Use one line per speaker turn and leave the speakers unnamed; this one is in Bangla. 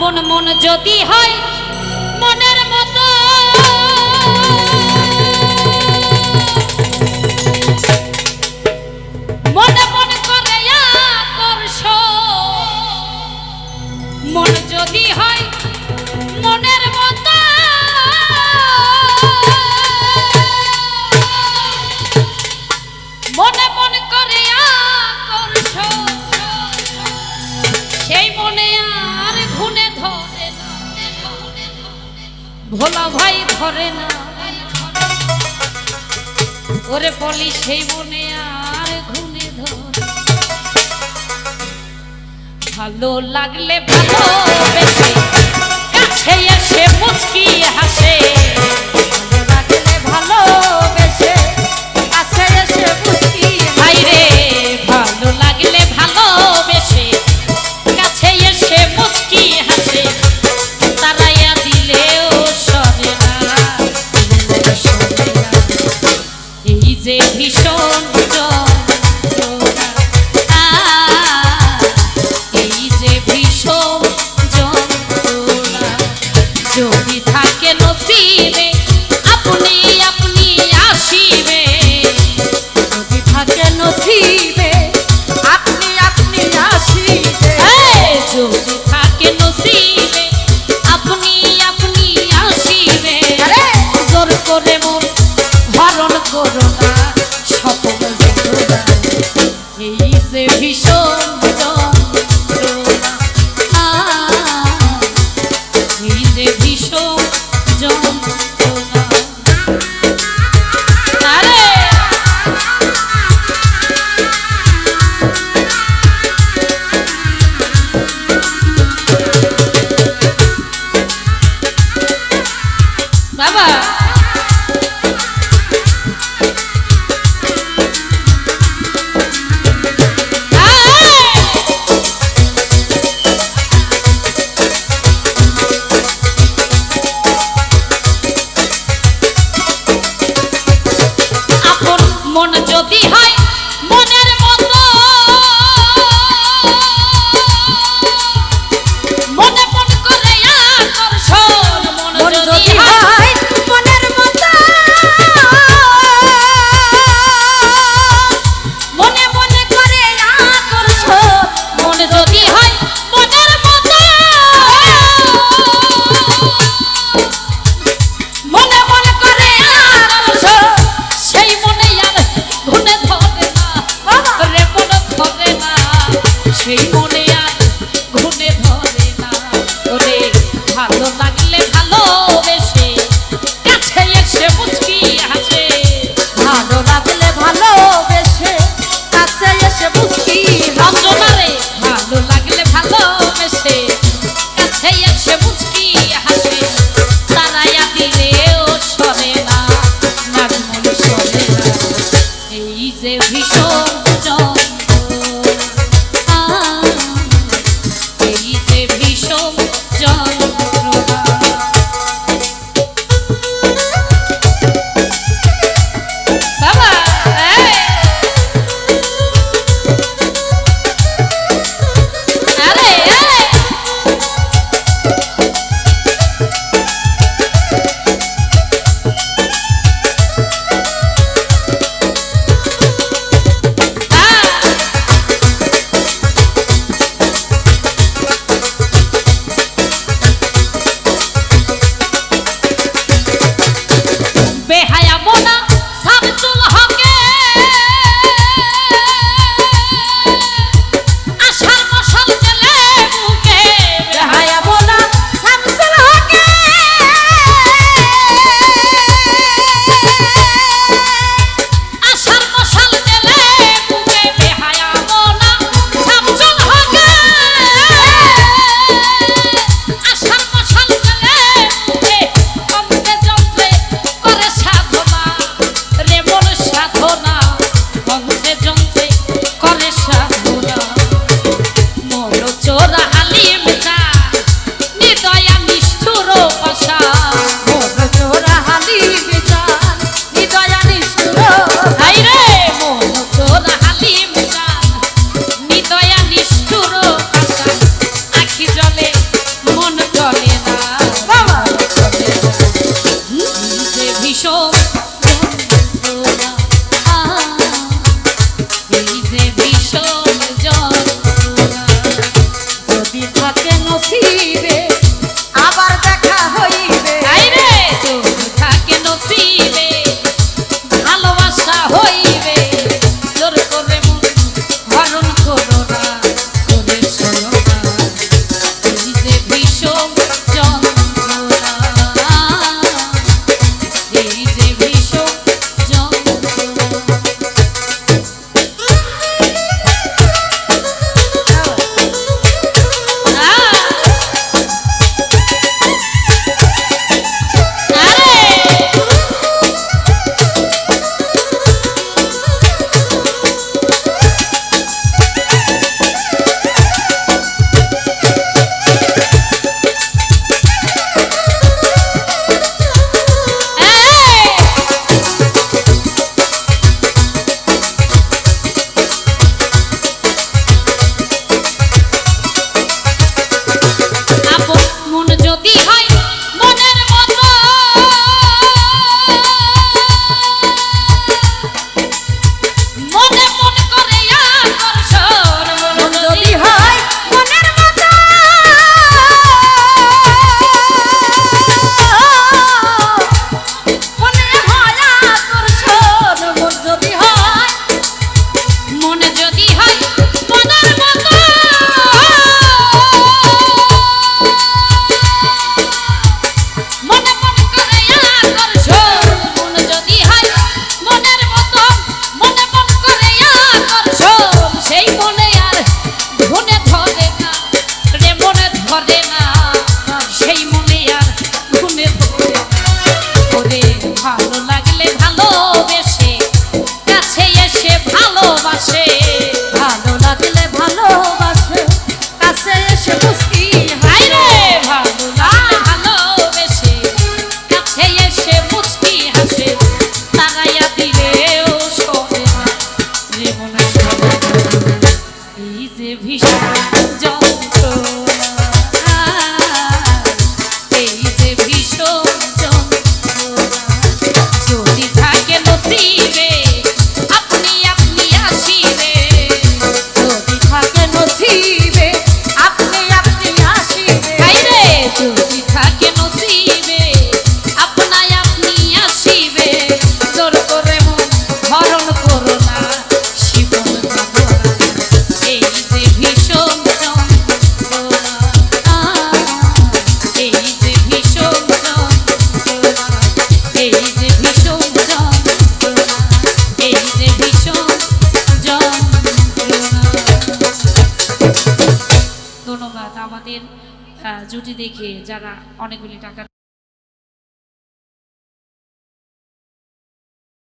আপন মন যদি হয় ভোলা ভাই ধরে না। ওরে বলি সেই বনে আর ঘুনে ধর। ভালো লাগলে ভালো বেশি। কাছে এসে মুচকি হাসে। ভালো লাগলে ভালো যে জুটি দেখে যারা অনেকগুলি টাকা